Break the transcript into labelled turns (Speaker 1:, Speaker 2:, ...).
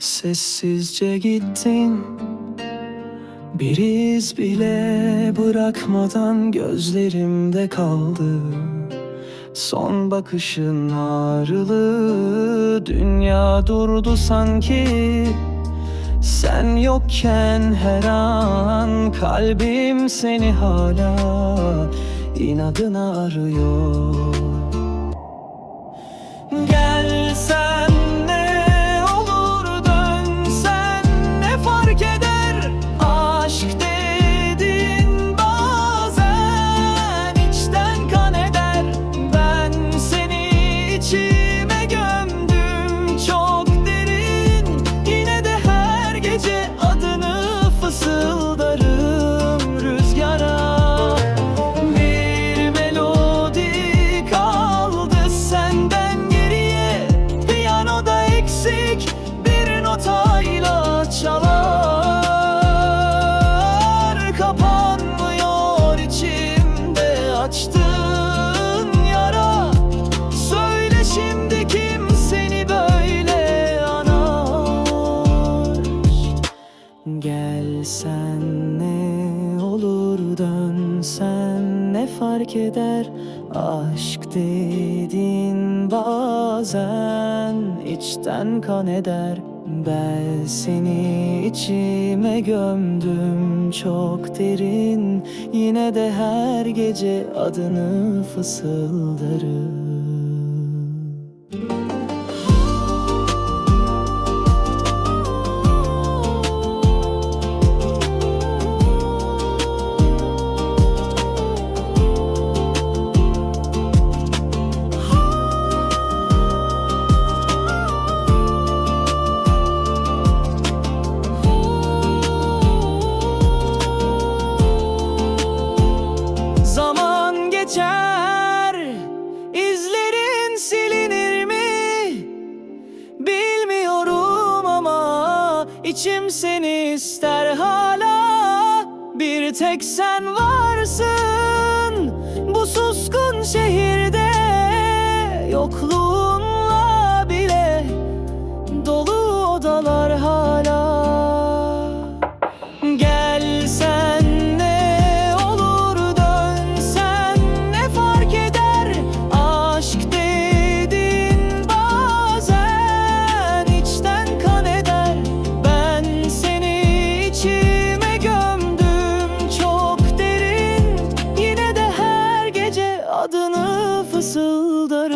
Speaker 1: Sessizce gittin. Bir iz bile bırakmadan gözlerimde kaldı. Son bakışın ağrılı. Dünya durdu sanki. Sen yokken her an Kalbim seni hala inadına arıyor Gelsen ne olur dönsen ne fark eder? Aşk dedin bazen içten kan eder. Ben seni içime gömdüm çok derin. Yine de her gece adını fısıldarım içim seni ister hala. Bir tek sen varsın bu suskun şehirde. Yokluğun Adını fısıldar